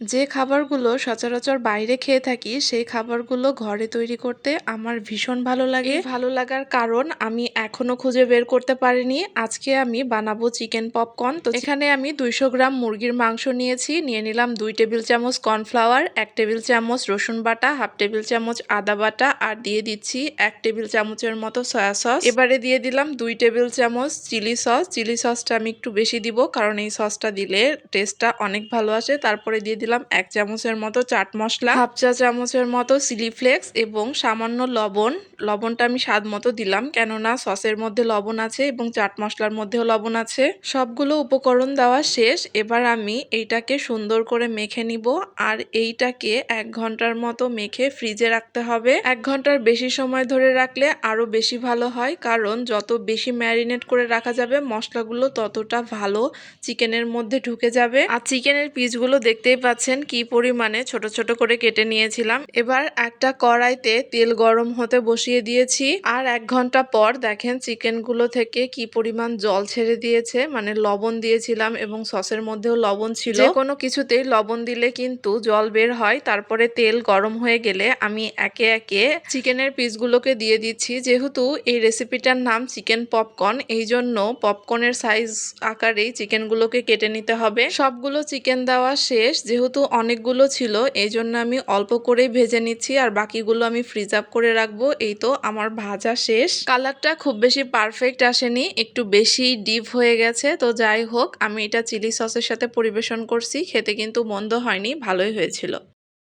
যে খাবারগুলো সচরাচর বাইরে খেয়ে থাকি সেই খাবারগুলো ঘরে তৈরি করতে আমার ভীষণ ভালো লাগে। ভালো লাগার কারণ আমি এখনও খুঁজে বের করতে পারিনি। আজকে আমি বানাবো চিকেন পপকর্ন। তো এখানে আমি দুইশো গ্রাম মুরগির মাংস নিয়েছি। নিয়ে নিলাম দুই টেবিল চামচ কর্নফ্লাওয়ার এক টেবিল চামচ রসুন বাটা হাফ টেবিল চামচ আদা বাটা আর দিয়ে দিচ্ছি এক টেবিল চামচের মতো সয়া সস। এবারে দিয়ে দিলাম দুই টেবিল চামচ চিলি সস। চিলি সসটা আমি একটু বেশি দিব কারণ এই সসটা দিলে টেস্টটা অনেক ভালো আসে। তারপরে দিয়ে দিলাম এক চামচের মতো চাট মশলা হাফ চা চামচের মতো চিলি ফ্লেক্স এবং সামান্য লবণ। লবণটা আমি স্বাদ মতো দিলাম কেননা সসের মধ্যে লবণ আছে এবং চাট মশলার মধ্যেও লবণ আছে। সবগুলো উপকরণ দেওয়া শেষ এবার আমি এইটাকে সুন্দর করে মেখে নিব আর এইটাকে এক ঘণ্টার মতো মেখে ফ্রিজে রাখতে হবে। এক ঘণ্টার বেশি সময় ধরে রাখলে আরও বেশি ভালো হয় কারণ যত বেশি ম্যারিনেট করে রাখা যাবে মশলাগুলো ততটা ভালো চিকেনের মধ্যে ঢুকে যাবে। আর চিকেনের পিসগুলো দেখতেই পাচ্ছেন কি পরিমাণে ছোট ছোট করে কেটে নিয়েছিলাম। এবার একটা কড়াইতে তেল গরম হতে বসিয়ে দিয়েছি। আর এক ঘণ্টা পর দেখেন চিকেনগুলো থেকে কি পরিমাণ জল ছেড়ে দিয়েছে। মানে লবণ দিয়েছিলাম এবং সসের মধ্যেও লবণ ছিল। কোনো কিছুতেই লবণ দিলে কিন্তু জল বের হয়। তারপরে তেল গরম হয়ে গেলে আমি একে একে চিকেনের পিসগুলোকে দিয়ে দিচ্ছি। যেহেতু এই রেসিপিটার নাম চিকেন পপকর্ন এই জন্য পপকর্নের সাইজ আকারেই চিকেনগুলোকে কেটে নিতে হবে। সবগুলো চিকেন দেওয়া শেষ। যেহেতু অনেকগুলো ছিল এই জন্য আমি অল্প করেই ভেজে নিচ্ছি আর বাকিগুলো আমি ফ্রিজ আপ করে রাখব। এই তো আমার ভাজা শেষ। কালারটা খুব বেশি পারফেক্ট আসেনি, একটু বেশি ডিপ হয়ে গেছে। তো যাই হোক, আমি এটা চিলি সসের সাথে পরিবেশন করছি। খেতে কিন্তু মন্দ হয়নি, ভালোই হয়েছিল।